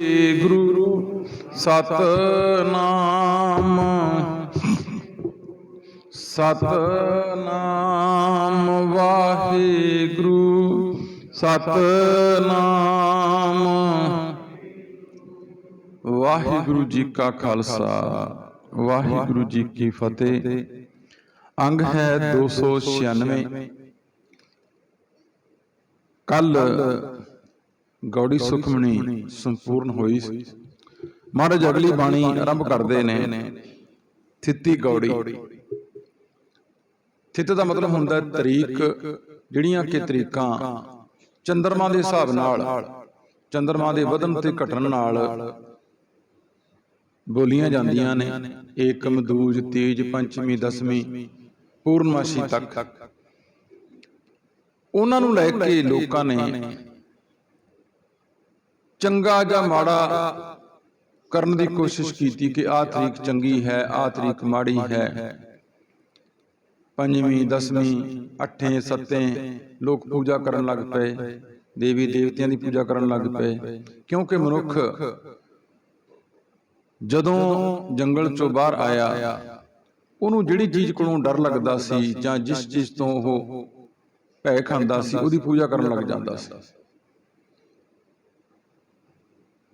ਗੁਰੂ ਸਤਨਾਮ। ਸਤਨਾਮ ਵਾਹਿਗੁਰੂ ਸਤਨਾਮ। ਵਾਹਿਗੁਰੂ ਜੀ ਕਾ ਖਾਲਸਾ, ਵਾਹਿਗੁਰੂ ਜੀ ਕੀ ਫਤਿਹ। ਅੰਗ ਹੈ 296 ਕੱਲ ਗੌੜੀ ਸੁਖਮਣੀ ਸੰਪੂਰਨ ਹੋਈ ਮਹਾਰਾਜ ਅਗਲੀ ਬਾਣੀ ਆਰੰਭ ਕਰਦੇ ਨੇ। ਥਿੱਤੀ ਗੌੜੀ। ਥਿੱਤ ਦਾ ਮਤਲਬ ਹੁੰਦਾ ਹੈ ਤਰੀਕ ਜਿਹੜੀਆਂ ਕਿ ਤਰੀਕਾਂ। ਚੰਦਰਮਾ ਦੇ ਹਿਸਾਬ ਨਾਲ। ਚੰਦਰਮਾ ਦੇ ਵਧਣ ਤੇ ਘਟਣ ਨਾਲ ਬੋਲੀਆਂ ਜਾਂਦੀਆਂ ਨੇ। ਏਕਮ ਦੂਜ ਤੀਜ ਪੰਚਮੀ ਦਸਵੀਂ ਪੂਰਨਮਾਸ਼ੀ ਤੱਕ। ਉਹਨਾਂ ਨੂੰ ਲੈ ਕੇ ਲੋਕਾਂ ਨੇ ਚੰਗਾ ਜਾਂ ਮਾੜਾ ਕਰਨ ਦੀ ਕੋਸ਼ਿਸ਼ ਕੀਤੀ ਕਿ ਆਹ ਤਰੀਕ ਚੰਗੀ ਹੈ, ਆਹ ਤਰੀਕ ਮਾੜੀ ਹੈ। ਪੰਜਵੀਂ, ਦਸਵੀਂ ਅੱਠੇ ਸੱਤੇ ਲੋਕ ਪੂਜਾ ਕਰਨ ਲੱਗ ਪਏ, ਦੇਵੀ ਦੇਵਤਿਆਂ ਦੀ ਪੂਜਾ ਕਰਨ ਲੱਗ ਪਏ। ਕਿਉਂਕਿ ਮਨੁੱਖ ਜਦੋਂ ਜੰਗਲ ਚੋਂ ਬਾਹਰ ਆਇਆ, ਉਹਨੂੰ ਜਿਹੜੀ ਚੀਜ਼ ਕੋਲੋਂ ਡਰ ਲੱਗਦਾ ਸੀ ਜਾਂ ਜਿਸ ਚੀਜ਼ ਤੋਂ ਉਹ ਭੈ ਖਾਂਦਾ ਸੀ, ਉਹਦੀ ਪੂਜਾ ਕਰਨ ਲੱਗ ਜਾਂਦਾ ਸੀ।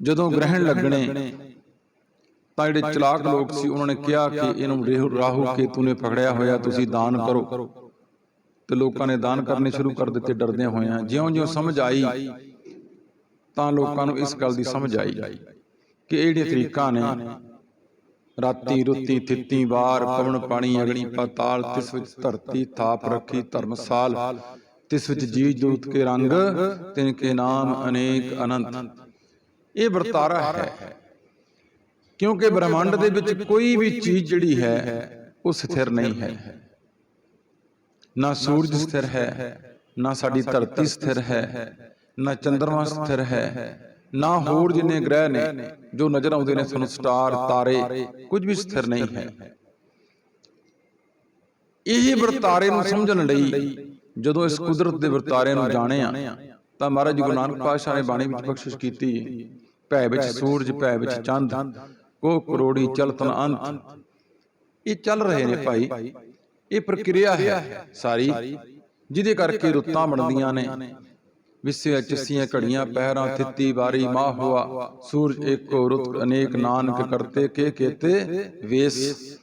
ਜਦੋਂ ਗ੍ਰਹਿਣ ਲੱਗਣੇ ਤਾਂ ਜਿਹੜੇ ਚਲਾਕ ਲੋਕ ਸੀ ਉਹਨਾਂ ਨੇ ਕਿਹਾ ਕਿ ਇਹਨੂੰ ਰੇਹੂ- ਰਾਹੂ ਕੇਤੂ ਨੇ ਪਕੜਿਆ ਹੋਇਆ ਤੁਸੀਂ ਦਾਨ ਕਰੋ। ਤੇ ਲੋਕਾਂ ਨੇ ਦਾਨ ਕਰਨੇ ਸ਼ੁਰੂ ਕਰ ਦਿੱਤੇ ਡਰਦਿਆਂ ਹੋਇਆਂ। ਜਿਉਂ-ਜਿਉਂ ਸਮਝ ਆਈ ਤਾਂ ਲੋਕਾਂ ਨੂੰ ਇਸ ਗੱਲ ਦੀ ਸਮਝ ਆਈ ਕਿ ਇਹ ਜਿਹੜੀਆਂ ਤਰੀਕਾਂ ਨੇ ਰਾਤੀ ਰੁੱਤੀ ਥਿੱਤੀ ਵਾਰ ਪਵਨ ਪਾਣੀ ਅਗਣੀ ਪਾਤਾਲ ਤਿਸ ਵਿੱਚ ਧਰਤੀ ਥਾਪ ਰੱਖੀ ਧਰਮਸਾਲ ਤਿਸ ਵਿੱਚ ਜੀਵ ਦੂਤ ਕੇ ਰੰਗ ਤਿਨ ਕੇ ਨਾਮ ਅਨੇਕ ਅਨੰਤ। ਇਹ ਵਰਤਾਰਾ ਹੈ। ਕਿਉਂਕਿ ਬ੍ਰਹਮੰਡ ਦੇ ਵਿੱਚ ਕੋਈ ਵੀ ਚੀਜ਼ ਜਿਹੜੀ ਹੈ ਉਹ ਸਥਿਰ ਨਹੀਂ ਹੈ। ਨਾ ਸੂਰਜ ਸਥਿਰ ਹੈ ਨਾ ਸਾਡੀ ਧਰਤੀ ਸਥਿਰ ਹੈ ਨਾ ਚੰ드ਰਮਾ ਸਥਿਰ ਹੈ ਨਾ ਹੋਰ ਜਿੰਨੇ ਗ੍ਰਹਿ ਨੇ ਜੋ ਨਜ਼ਰ ਆਉਂਦੇ ਨੇ ਸਾਨੂੰ ਸਟਾਰ ਤਾਰੇ ਕੁਝ ਵੀ ਸਥਿਰ ਨਹੀਂ ਹੈ। ਇਹ ਵਰਤਾਰੇ ਨੂੰ ਸਮਝਣ ਲਈ ਜਦੋਂ ਇਸ ਕੁਦਰਤ ਦੇ ਵਰਤਾਰੇ ਨੂੰ ਜਾਣਿਆ ਤਾਂ ਮਹਾਰਾਜ ਗੁਰੂ ਨਾਨਕ ਪਾਤਸ਼ਾਹ ਨੇ ਬਾਣੀ ਵਿੱਚ ਬਖਸ਼ਿਸ਼ ਕੀਤੀ। ਭੈ ਵਿੱਚ ਸੂਰਜ ਭੈ ਵਿੱਚ ਚੰਦ। ਕੋ ਕਰੋੜੀ ਚਲਤਨ ਅੰਤ। ਇਹ ਚੱਲ ਰਹੇ ਨੇ ਭਾਈ। ਇਹ ਪ੍ਰਕਿਰਿਆ ਹੈ ਸਾਰੀ। ਜਿਹਦੇ ਕਰਕੇ ਰੁੱਤਾਂ ਬਣਦੀਆਂ ਨੇ। ਵਿਸਿਆ ਚਸੀਆਂ ਘੜੀਆਂ ਪਹਿਰਾਂ ਥਿੱਤੀ ਵਾਰੀ ਮਾਹ ਹੋਆ। ਸੂਰਜ ਏਕੋ ਰੁੱਤ ਅਨੇਕ ਨਾਨਕ ਕਰਤੇ ਕੇ ਕੇਤੇ ਵੇਸ।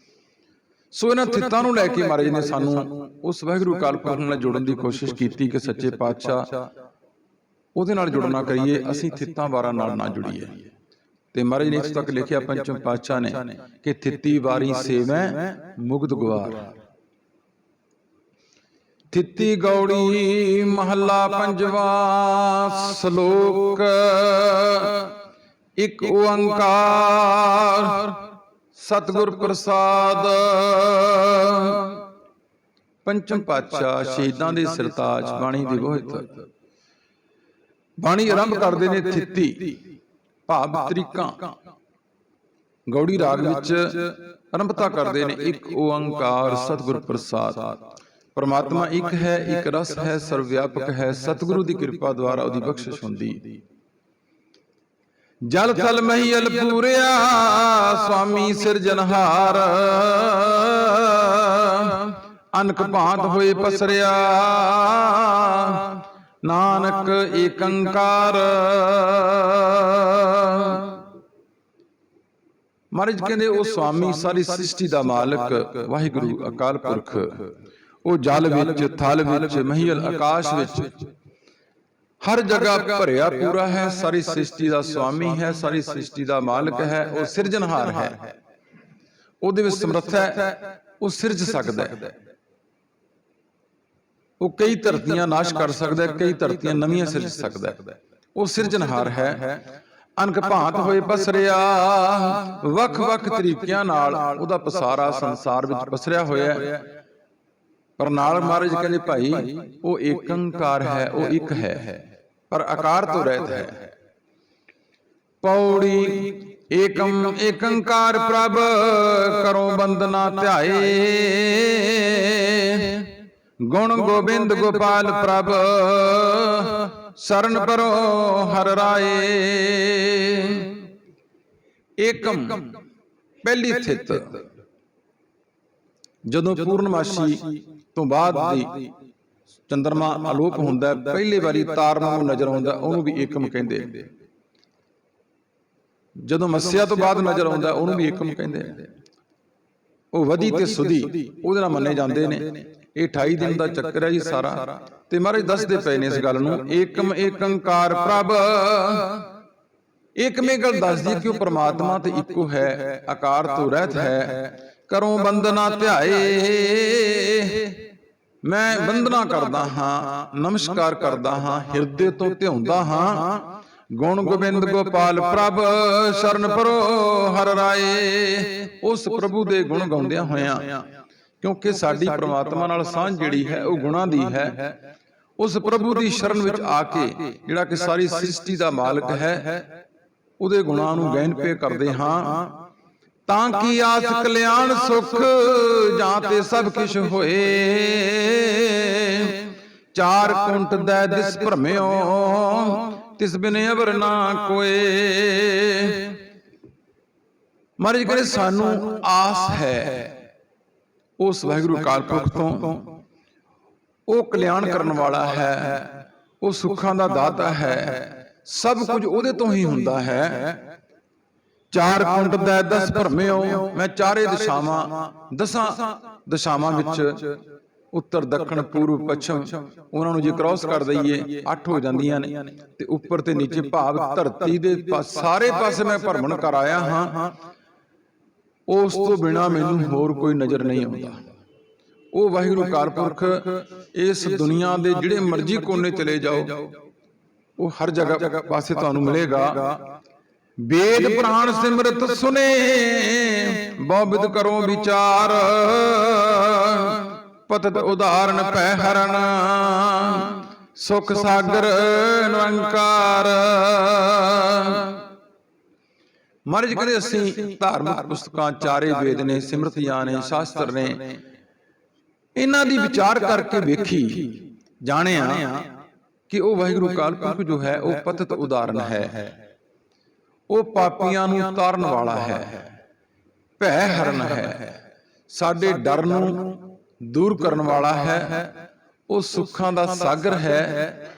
ਸੋ ਇਹਨਾਂ ਥਿੱਤਾਂ ਨੂੰ ਲੈ ਕੇ ਮਹਾਰਾਜ ਨੇ ਸਾਨੂੰ ਉਸ ਵਾਹਿਗੁਰੂ ਕਾਲਪੁਰਖ ਨਾਲ ਜੋੜਨ ਦੀ ਕੋਸ਼ਿਸ਼ ਕੀਤੀ ਕਿ ਸੱਚੇ ਪਾਤਸ਼ਾਹ ਉਹਦੇ ਨਾਲ ਜੁੜਨਾ ਕਰੀਏ ਅਸੀਂ ਥਿੱਤਾਂ ਵਾਰਾਂ ਨਾਲ ਨਾ ਜੁੜੀਏ। ਤੇ ਮਹਾਰਾਜ ਨੇ ਇਸ ਤੱਕ ਲਿਖਿਆ ਪੰਚਮ ਪਾਤਸ਼ਾਹ ਨੇ ਕਿ ਥਿੱਤੀ ਵਾਰੀ ਸੇਵੈ ਮੁਗਧ ਗਵਾਰ ਥਿੱਤੀ ਗੌੜੀ ਮਹੱਲਾ ਪੰਜਵਾ ਸ਼ਲੋਕ। ਇੱਕ ਓੰਕਾਰ ਸਤਿਗੁਰ ਪ੍ਰਸਾਦ। ਪੰਚਮ ਪਾਤਸ਼ਾਹ ਸ਼ਹੀਦਾਂ ਦੇ ਸਰਤਾਜ ਬਾਣੀ ਦੀ ਬੋਹਿਤ ਬਾਣੀ ਆਰੰਭ ਕਰਦੇ ਨੇ ਥਿੱਤੀ ਭਾਵ ਤਰੀਕਾਂ। ਗੌੜੀ ਰਾਗ ਵਿੱਚ ਆਰੰਭਤਾ ਕਰਦੇ ਨੇ ਇੱਕ ਓੰਕਾਰ ਸਤਿਗੁਰ ਪ੍ਰਸਾਦ। ਪਰਮਾਤਮਾ ਇੱਕ ਹੈ ਇੱਕ ਰਸ ਹੈ ਸਰਵ ਵਿਆਪਕ ਹੈ। ਸਤਿਗੁਰੂ ਦੀ ਕਿਰਪਾ ਦੁਆਰਾ ਉਹਦੀ ਬਖਸ਼ਿਸ਼ ਹੁੰਦੀ। ਜਲ ਥਲ ਮਹੀਲ ਪੂਰਿਆ ਸੁਆਮੀ ਸਿਰਜਨਹਾਰ ਅਨਕ ਭਾਂਤ ਹੋਏ ਪਸਰਿਆ। ਨਾਨਕ ਏਕੰਕਾਰ। ਮਹਾਰਾਜ ਕਹਿੰਦੇ ਉਹ ਸੁਆਮੀ ਸਾਰੀ ਸ੍ਰਿਸ਼ਟੀ ਦਾ ਮਾਲਕ ਵਾਹਿਗੁਰੂ ਅਕਾਲ ਪੁਰਖ। ਉਹ ਜਲ ਵਿੱਚ ਥਲ ਵਿੱਚ ਮਹੀਲ ਆਕਾਸ਼ ਵਿੱਚ। ਹਰ ਜਗ੍ਹਾ ਭਰਿਆ ਪੂਰਾ ਹੈ ਸਾਰੀ ਸ੍ਰਿਸ਼ਟੀ ਦਾ ਸੁਆਮੀ ਹੈ ਸਾਰੀ ਸ੍ਰਿਸ਼ਟੀ ਦਾ ਮਾਲਕ ਹੈ ਉਹ ਸਿਰਜਣਹਾਰ ਹੈ। ਉਹਦੇ ਵਿੱਚ ਸਮਰੱਥ ਹੈ ਉਹ ਸਿਰਜ ਸਕਦਾ ਹੈ। ਉਹ ਕਈ ਧਰਤੀਆਂ ਨਾਸ਼ ਕਰ ਸਕਦਾ ਹੈ ਕਈ ਧਰਤੀਆਂ ਨਵੀਆਂ ਸਿਰਜ ਸਕਦਾ ਹੈ। ਉਹ ਸਿਰਜਣਹਾਰ ਹੈ ਅਨਕ ਭਾਂਤ ਹੋਏ ਪਸਰਿਆ ਵੱਖ-ਵੱਖ ਤਰੀਕਿਆਂ ਨਾਲ ਉਹਦਾ ਪਸਾਰਾ ਸੰਸਾਰ ਵਿੱਚ ਪਸਰਿਆ ਹੋਇਆ ਹੈ। ਪਰ ਨਾਲ ਮਹਾਰਾਜ ਕਹਿੰਦੇ ਭਾਈ ਉਹ ਏਕੰਕਾਰ ਹੈ ਉਹ ਇੱਕ ਹੈ। ਪਰ ਆਕਾਰ ਤੋਂ ਰਹਿਤ ਹੈ। ਪੌੜੀ ਏਕਮ ਏਕੰਕਾਰ ਪ੍ਰਭ ਕਰੋ ਬੰਦਨਾ ਧਿਆਏ। ਗੁਣ ਗੋਬਿੰਦ ਗੋਪਾਲ ਪ੍ਰਭ ਸਰਨ ਪਰੋ ਹਰ ਰਾਏ। ਏਕਮ ਪਹਿਲੀ ਥਿਤ ਜਦੋਂ ਪੂਰਨਮਾਸ਼ੀ ਤੋਂ ਬਾਅਦ ਦੀ ਚੰਦਰਮਾ ਅਲੋਪ ਹੁੰਦਾ ਪਹਿਲੀ ਵਾਰੀ ਤਾਰ ਵਾਂਗੂ ਨਜ਼ਰ ਆਉਂਦਾ ਉਹਨੂੰ ਵੀ ਏਕਮ ਕਹਿੰਦੇ। ਜਦੋਂ ਮੱਸਿਆ ਤੋਂ ਬਾਅਦ ਨਜ਼ਰ ਆਉਂਦਾ ਉਹਨੂੰ ਵੀ ਏਕਮ ਕਹਿੰਦੇ ਆ। ਉਹ ਵਧੀ ਤੇ ਸੁਧੀ ਉਹਦੇ ਨਾਲ ਮੰਨੇ ਜਾਂਦੇ ਨੇ। ਇਹ 28 ਦਿਨ ਦਾ ਚੱਕਰ ਹੈ ਜੀ ਸਾਰਾ। ਤੇ ਮਹਾਰਾਜ ਦੱਸਦੇ ਪਏ ਨੇ ਇਸ ਗੱਲ ਨੂੰ ਏਕਮ ਏਕੰਕਾਰ ਪ੍ਰਭ। ਏਕਮੇ ਗੱਲ ਦੱਸਦੀ ਕਿ ਉਹ ਪ੍ਰਮਾਤਮਾ ਤੇ ਇੱਕੋ ਹੈ ਆਕਾਰ ਤੋਂ ਰਹਿਤ ਹੈ। ਕਰੋ ਬੰਦਨਾ ਧਿਆਏ। ਮੈਂ ਬੰਦਨਾ ਕਰਦਾ ਹਾਂ ਨਮਸਕਾਰ ਕਰਦਾ ਹਾਂ ਹਿਰਦੇ ਤੋਂ ਧਿਆਉਂਦਾ ਹਾਂ। ਗੁਣ ਗੋਬਿੰਦ ਗੋਪਾਲ ਪ੍ਰਭ ਸ਼ਰਨ ਪਰੋ ਹਰ ਰਾਏ। ਉਸ ਪ੍ਰਭੂ ਦੇ ਗੁਣ ਗਾਉਂਦਿਆਂ ਹੋਇਆਂ। ਕਿਉਂਕਿ ਸਾਡੀ ਪ੍ਰਮਾਤਮਾ ਨਾਲ ਸਾਂਝ ਜਿਹੜੀ ਹੈ ਉਹ ਗੁਣਾਂ ਦੀ ਹੈ। ਉਸ ਪ੍ਰਭੂ ਦੀ ਸ਼ਰਨ ਵਿੱਚ ਆ ਕੇ ਜਿਹੜਾ ਕਿ ਸਾਰੀ ਸ੍ਰਿਸ਼ਟੀ ਦਾ ਮਾਲਕ ਹੈ ਉਹਦੇ ਗੁਣਾਂ ਨੂੰ ਗਹਿਨ ਪੇ ਕਰਦੇ ਹਾਂ। ਤਾਂ ਕੀ ਆਸ ਕਲਿਆਣ ਸੁਖ ਜਾਂ ਤੇ ਸਭ ਕਿਛ ਹੋਏ। ਚਾਰ ਕੁੰਟ ਦੈ ਦਿਸ ਭਰਮਿਓ ਤਿਸ ਬਿਨ ਅਵਰ ਨਾ ਕੋਏ। ਮਹਾਰਾਜ ਕਹਿੰਦੇ ਸਾਨੂੰ ਆਸ ਹੈ। ਉਸ ਵਾਹਿਗੁਰੂ ਅਕਾਲ ਤੋਂ ਉਹ ਕਲਿਆਣ ਕਰਨ ਵਾਲਾ ਹੈ, ਉਹ ਸੁੱਖਾਂ ਦਾ ਦਾਤਾ ਹੈ, ਸਭ ਕੁਝ ਉਹਦੇ ਤੋਂ ਹੀ ਹੁੰਦਾ ਹੈ। ਚਾਰ ਕੁੰਟ ਦਾ ਦਸ ਭਰਮਿਓ, ਮੈਂ ਚਾਰੇ ਦਿਸ਼ਾਵਾਂ ਦਸਾਂ ਦਿਸ਼ਾਵਾਂ ਵਿੱਚ ਉੱਤਰ, ਦੱਖਣ, ਪੂਰਬ, ਪੱਛਮ, ਉਹਨਾਂ ਨੂੰ ਜੇ ਕ੍ਰਾਸ ਕਰ ਦਈਏ, ਅੱਠ ਹੋ ਜਾਂਦੀਆਂ ਨੇ ਤੇ ਉੱਪਰ ਤੇ ਨੀਚੇ ਭਾਵ ਧਰਤੀ ਦੇ ਸਾਰੇ ਪਾਸੇ ਮੈਂ ਭਰਮਣ ਕਰਾਇਆ ਹਾਂ। ਉਸ ਤੋਂ ਬਿਨਾ ਮੈਨੂੰ ਹੋਰ ਕੋਈ ਨਜ਼ਰ ਨਹੀਂ ਆਉਂਦਾ। ਉਹ ਵਾਹਿਗੁਰੂ ਅਕਾਲ ਪੁਰਖ ਇਸ ਦੁਨੀਆ ਦੇ ਜਿਹੜੇ ਮਰਜ਼ੀ ਕੋਨੇ ਚਲੇ ਜਾਓ ਉਹ ਹਰ ਜਗ੍ਹਾ ਪਾਸੇ ਤੁਹਾਨੂੰ ਮਿਲੇਗਾ। ਵੇਦ ਪ੍ਰਾਣ ਸਿਮਰਤ ਸੁਨੇ ਬਹੁਬਿਦ ਕਰੋ ਵਿਚਾਰ। ਪਤਤ ਉਦਾਹਰਣ ਪੈ ਹਰਨ ਸੁਖ ਸਾਗਰ ਨਿਰੰਕਾਰ। ਮਹਾਰਾਜ ਕਹਿੰਦੇ ਅਸੀਂ ਧਾਰਮਿਕ ਪੁਸਤਕਾਂ ਚਾਰੇ ਵੇਦ ਨੇ ਸਿਮਰਤੀਆਂ ਨੇ ਸ਼ਾਸਤਰ ਨੇ। ਇਹਨਾਂ ਦੀ ਵਿਚਾਰ ਕਰਕੇ ਵੇਖੀ। ਜਾਣਿਆ ਕਿ ਉਹ ਵਾਹਿਗੁਰੂ ਕਾਲ ਪੁਰਖ ਜੋ ਹੈ ਉਹ ਪਤਤ ਉਦਾਹਰਨ ਹੈ। ਉਹ ਪਾਪੀਆਂ ਨੂੰ ਤਾਰਨ ਵਾਲਾ ਹੈ। ਭੈ ਹਰਨ ਹੈ। ਸਾਡੇ ਡਰ ਨੂੰ ਦੂਰ ਕਰਨ ਵਾਲਾ ਹੈ। ਉਹ ਸੁੱਖਾਂ ਦਾ ਸਾਗਰ ਹੈ।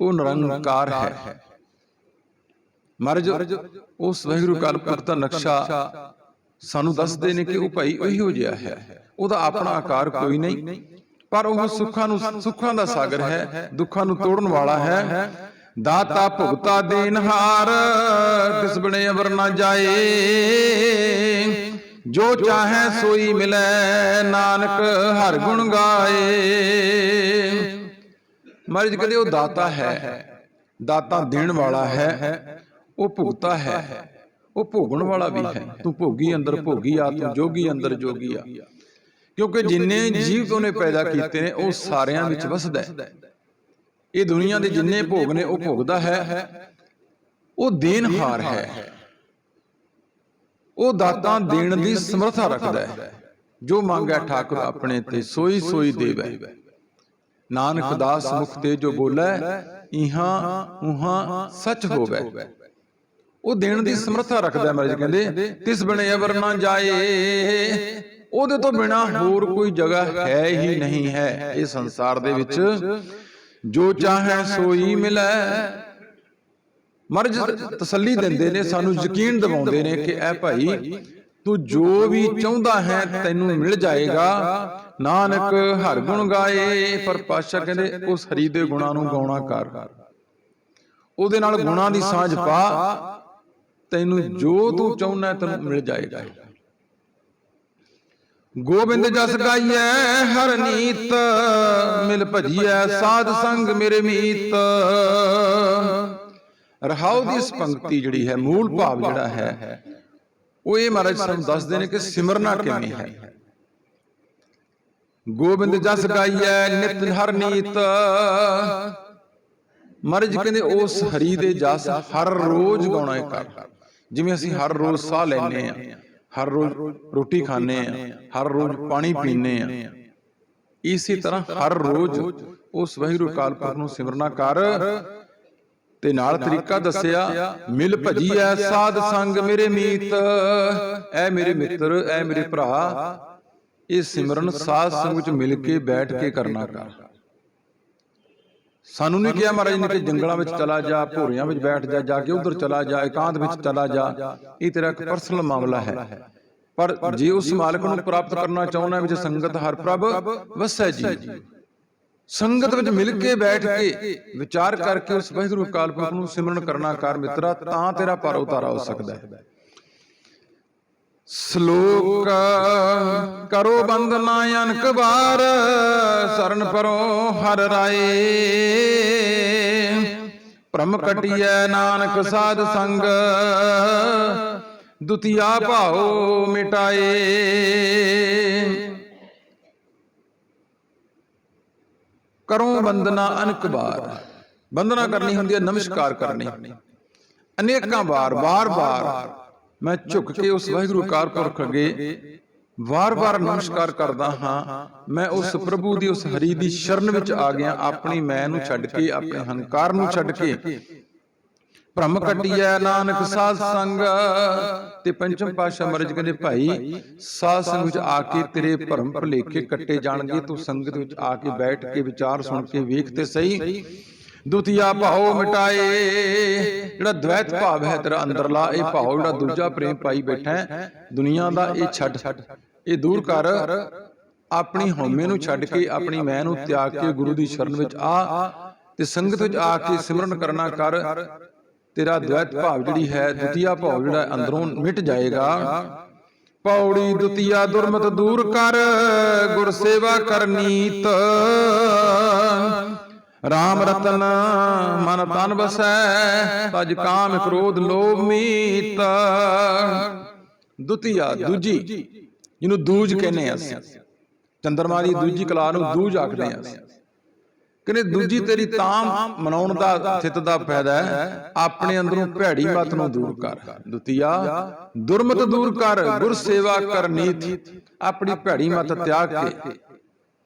ਉਹ ਨਿਰੰਕਾਰ ਹੈ। ਮਹਾਰਾਜ, ਉਸ ਵਾਹਿਗੁਰੂ ਕਾਲ ਪੁਰਖ ਦਾ ਨਕਸ਼ਾ ਸਾਨੂੰ ਦੱਸਦੇ ਨੇ ਕਿ ਉਹ ਭਾਈ ਉਹੀ ਜਿਹਾ ਹੈ। ਉਹਦਾ ਆਪਣਾ ਆਕਾਰ ਕੋਈ ਨਹੀਂ, ਪਰ ਉਹ ਸੁੱਖਾਂ ਨੂੰ, ਸੁੱਖਾਂ ਦਾ ਸਾਗਰ ਹੈ, ਦੁੱਖਾਂ ਨੂੰ ਤੋੜਨ ਵਾਲਾ ਹੈ। ਦਾਤਾ ਭੁਗਤਾ ਦੇਨਹਾਰ ਕਿਸ ਬਣੇ ਅਵਰ ਨਾ ਜਾਏ। ਜੋ ਚਾਹੇ ਸੋਈ ਮਿਲੈ, ਨਾਨਕ ਹਰ ਗੁਣ ਗਾਏ। ਮਰਜ ਕਹਿੰਦੇ ਉਹ ਦਾਤਾ ਹੈ, ਦਾਤਾ ਦੇਣ ਵਾਲਾ ਹੈ। ਉਹ ਭੁਗਤਾ ਹੈ। ਉਹ ਭੋਗਣ ਵਾਲਾ ਵੀ ਹੈ। ਤੂੰ ਭੋਗੀ ਅੰਦਰ ਭੋਗੀ ਆ, ਤੂੰ ਜੋਗੀ ਅੰਦਰ ਜੋਗੀ ਆ। ਕਿਉਂਕਿ ਜਿੰਨੇ ਜੀਵ ਤੋਂ ਨੇ ਪੈਦਾ ਕੀਤੇ ਨੇ, ਉਹ ਸਾਰਿਆਂ ਵਿੱਚ ਵਸਦਾ ਹੈ। ਇਹ ਦੁਨੀਆ ਦੇ ਜਿੰਨੇ ਭੋਗ ਨੇ, ਉਹ ਭੋਗਦਾ ਹੈ। ਉਹ ਦੇਨਹਾਰ ਹੈ। ਉਹ ਦਾਤਾਂ ਦੇਣ ਦੀ ਸਮਰੱਥਾ ਰੱਖਦਾ ਹੈ। ਜੋ ਮੰਗੈ ਠਾਕੁਰ ਆਪਣੇ ਤੇ ਸੋਈ ਸੋਈ ਦੇਵੈ। ਨਾਨਕ ਦਾਸ ਮੁਖ ਤੇ ਜੋ ਬੋਲੇ, ਇਹਾਂ, ਉਹਾਂ ਸੱਚ ਹੋਵੇ। ਉਹ ਦੇਣ ਦੀ ਸਮਰੱਥਾ ਰੱਖਦਾ ਮਹਾਰਾਜ ਕਹਿੰਦੇ ਤਿਸ ਬਣੇ ਅਵਰ ਨਾ ਜਾਏ ਉਹਦੇ ਤੋਂ ਬਿਨਾ ਹੋਰ ਕੋਈ ਜਗ੍ਹਾ ਹੈ ਹੀ ਨਹੀਂ ਹੈ ਇਹ ਸੰਸਾਰ ਦੇ ਵਿੱਚ। ਜੋ ਚਾਹੇ ਸੋਈ ਮਿਲੇ। ਮਰਜ ਤਸੱਲੀ ਦਿੰਦੇ ਨੇ ਸਾਨੂੰ ਯਕੀਨ ਦਿਵਾਉਂਦੇ ਨੇ ਕਿ ਐ ਭਾਈ ਤੂੰ ਜੋ ਵੀ ਚਾਹੁੰਦਾ ਹੈ ਤੈਨੂੰ ਮਿਲ ਜਾਏਗਾ। ਨਾਨਕ ਹਰ ਗੁਣ ਗਾਏ ਪਰ ਪਾਸ਼ਾ ਕਹਿੰਦੇ ਉਸ ਹਰੀ ਦੇ ਗੁਣਾਂ ਨੂੰ ਗਾਉਣਾ ਕਰ। ਉਹਦੇ ਨਾਲ ਗੁਣਾਂ ਦੀ ਸਾਂਝ ਪਾ। ਤੈਨੂੰ ਜੋ ਤੂੰ ਚਾਹੁੰਦਾ ਤੈਨੂੰ ਮਿਲ ਜਾਏਗਾ। ਗੋਬਿੰਦ ਜਸ ਗਾਈਐ ਹਰ ਨੀਤ ਮਿਲ ਭਜੀਐ ਸਾਧ ਸੰਗ ਮੇਰੇ ਮੀਤ। ਰਹਾਉ ਦੀ ਇਸ ਪੰਕਤੀ ਜਿਹੜੀ ਹੈ ਮੂਲ ਭਾਵ ਜਿਹੜਾ ਹੈ ਉਹ ਇਹ ਮਹਾਰਾਜ ਸਾਨੂੰ ਦੱਸਦੇ ਨੇ ਕਿ ਸਿਮਰਨਾ ਕਿਵੇਂ ਹੈ। ਗੋਬਿੰਦ ਜਸ ਗਾਈਐ ਨਿਤ ਹਰ ਨੀਤ। ਮਹਾਰਾਜ ਕਹਿੰਦੇ ਉਸ ਹਰੀ ਦੇ ਜਸ ਹਰ ਰੋਜ਼ ਗਾਉਣਾ ਹੈ ਕਰ ਜਿਵੇਂ ਅਸੀਂ ਹਰ ਰੋਜ਼ ਸਾਹ ਲੈਨੇ ਆ ਹਰ ਰੋਜ਼ ਰੋਟੀ ਖਾਣੇ ਆ ਹਰ ਰੋਜ਼ ਪਾਣੀ ਪੀਣੇ ਆ ਇਸੇ ਤਰ੍ਹਾਂ ਹਰ ਰੋਜ਼ ਉਸ ਵਾਹਿਗੁਰੂ ਕਾਲ ਪੁਰਖ ਨੂੰ ਸਿਮਰਨਾ ਕਰ ਤੇ ਨਾਲ ਤਰੀਕਾ ਦੱਸਿਆ ਮਿਲ ਭਜੀਐ ਸਾਧ ਸੰਗ ਮੇਰੇ ਮੀਤ ਐ ਮੇਰੇ ਮਿੱਤਰ ਐ ਮੇਰੇ ਭਰਾ। ਇਹ ਸਿਮਰਨ ਸਾਧ ਸੰਗ ਵਿੱਚ ਮਿਲ ਕੇ ਬੈਠ ਕੇ ਕਰਨਾ। ਕਰ। ਸਾਨੂੰ ਨਹੀਂ ਕਿਹਾ ਮਹਾਰਾਜ ਨੇ ਕਿ ਜੰਗਲਾਂ ਵਿੱਚ ਚਲਾ ਜਾ ਭੋਰਿਆਂ ਵਿੱਚ ਬੈਠ ਜਾ ਜਾ ਕੇ ਉਧਰ ਚਲਾ ਜਾ ਇਕਾਂਤ ਵਿੱਚ ਚਲਾ ਜਾ ਇਹ ਤੇਰਾ ਇੱਕ ਪਰਸਨਲ ਮਾਮਲਾ ਹੈ। ਪਰ ਜੇ ਉਸ ਮਾਲਕ ਨੂੰ ਪ੍ਰਾਪਤ ਕਰਨਾ ਚਾਹੁੰਦਾ ਵਿੱਚ ਸੰਗਤ ਹਰ ਪ੍ਰਭ ਵਸੈ ਜੀ। ਸੰਗਤ ਵਿੱਚ ਮਿਲ ਕੇ ਬੈਠ ਕੇ ਵਿਚਾਰ ਕਰਕੇ ਉਸ ਵਾਹਿਗੁਰੂ ਅਕਾਲ ਪੁਰਖ ਨੂੰ ਸਿਮਰਨ ਕਰਨਾ ਕਰ ਮਿੱਤਰਾ ਤਾਂ ਤੇਰਾ ਪਰ ਉਤਾਰਾ ਹੋ। ਸਕਦਾ ਹੈ। ਸ਼ਲੋਕ ਕਰੋ ਬੰਦਨਾ ਅਨਕ ਬਾਰ ਸਰਨ ਪਰੋ ਹਰ ਰਾਏ। ਭ੍ਰਮ ਕਟਿਐ ਨਾਨਕ ਸਾਧ ਸੰਗ, ਦੁਤੀਆ ਭਾਉ ਮਿਟਾਏ। ਕਰੋ ਬੰਦਨਾ ਅਨਕ ਬਾਰ ਬੰਦਨਾ ਕਰਨੀ ਹੁੰਦੀ ਹੈ, ਨਮਸਕਾਰ ਕਰਨੀ। ਅਨੇਕਾਂ ਵਾਰ, ਵਾਰ-ਵਾਰ। ਮੈਂ ਝੁਕ ਕੇ ਉਸ ਵਾਹਿਗੁਰੂ ਅਕਾਲ ਪੁਰਖ ਅੱਗੇ ਵਾਰ-ਵਾਰ ਨਮਸਕਾਰ ਕਰਦਾ ਹਾਂ। ਮੈਂ ਉਸ ਪ੍ਰਭੂ ਦੀ ਉਸ ਹਰੀ ਦੀ ਸ਼ਰਨ ਵਿੱਚ ਆ ਗਿਆ ਆਪਣੀ ਮੈਂ ਨੂੰ ਛੱਡ ਕੇ ਆਪਣੇ ਹੰਕਾਰ ਨੂੰ ਛੱਡ ਕੇ। ਭ੍ਰਮ ਕੱਟਿਐ ਨਾਨਕ ਸਾਧ ਸੰਗ ਤੇ ਪੰਚਮ ਪਾਸ਼ਾ ਮਰਜ ਕਹਿੰਦੇ ਭਾਈ ਸਾਧ ਸੰਗ ਵਿੱਚ ਆ ਕੇ ਤੇਰੇ ਭਰਮ ਭਲੇਖੇ ਕੱਟੇ ਜਾਣਗੇ ਤੂੰ ਸੰਗਤ ਵਿੱਚ ਆ ਕੇ ਬੈਠ ਕੇ ਵਿਚਾਰ ਸੁਣ ਕੇ ਵੇਖ ਤੇ ਸਹੀ। ਦੁਤੀਆ ਭਾਉ ਮਿਟਾਏ। ਜਿਹੜਾ ਦ્વੈਤ ਭਾਵ ਹੈ ਤੇਰਾ ਅੰਦਰਲਾ ਇਹ ਭਾਉ ਜਿਹੜਾ ਦੂਜਾ ਪ੍ਰੇਮ ਪਾਈ ਬੈਠਾ ਦੁਨੀਆ ਦਾ ਇਹ ਛੱਡ। ਇਹ ਦੂਰ ਕਰ ਆਪਣੀ ਹਉਮੈ ਨੂੰ ਛੱਡ ਕੇ ਆਪਣੀ ਮੈਂ ਨੂੰ ਤਿਆਗ ਕੇ ਗੁਰੂ ਦੀ ਸ਼ਰਨ ਵਿੱਚ ਆ ਤੇ ਸੰਗਤ ਵਿੱਚ ਆ ਕੇ ਸਿਮਰਨ ਕਰਨਾ ਕਰ। ਤੇਰਾ ਦ્વੈਤ ਭਾਵ ਜਿਹੜੀ ਹੈ ਦੁਤੀਆ ਭਾਵ ਜਿਹੜਾ ਅੰਦਰੋਂ ਮਿਟ ਜਾਏਗਾ। ਪੌੜੀ ਦੁਤੀਆ ਦੁਰਮਤ ਦੂਰ ਕਰ ਗੁਰ ਸੇਵਾ ਕਰਨੀਤ। RAM ਰਤਨ, ਮਨ ਤਨ ਬਸੈ ਤਜ ਕਾਮ ਕ੍ਰੋਧ ਲੋਭ ਮੀਤ। ਦੁਤੀਆ, ਦੂਜੀ, ਜਿਹਨੂੰ ਦੂਜ ਕਹਿੰਦੇ ਆ ਅਸੀਂ। ਚੰਦਰਮਾ ਦੀ ਦੂਜੀ ਕਲਾ ਨੂੰ ਦੂਜ ਆਖਦੇ ਆ ਅਸੀਂ। ਕਹਿੰਦੇ, ਦੂਜੀ ਤੇਰੀ ਤਾਮ ਮਨਾਉਣ ਦਾ ਚਿੱਤ ਦਾ ਫਾਇਦਾ ਹੈ, ਆਪਣੇ ਅੰਦਰੋਂ ਭੈੜੀ ਮਤ ਨੂੰ ਦੂਰ ਕਰ। ਦੁਤੀਆ, ਦੁਰਮਤ ਦੂਰ ਕਰ ਗੁਰ ਸੇਵਾ ਕਰਨੀਤ ਆਪਣੀ ਭੈੜੀ ਮਤ ਤਿਆਗ ਕੇ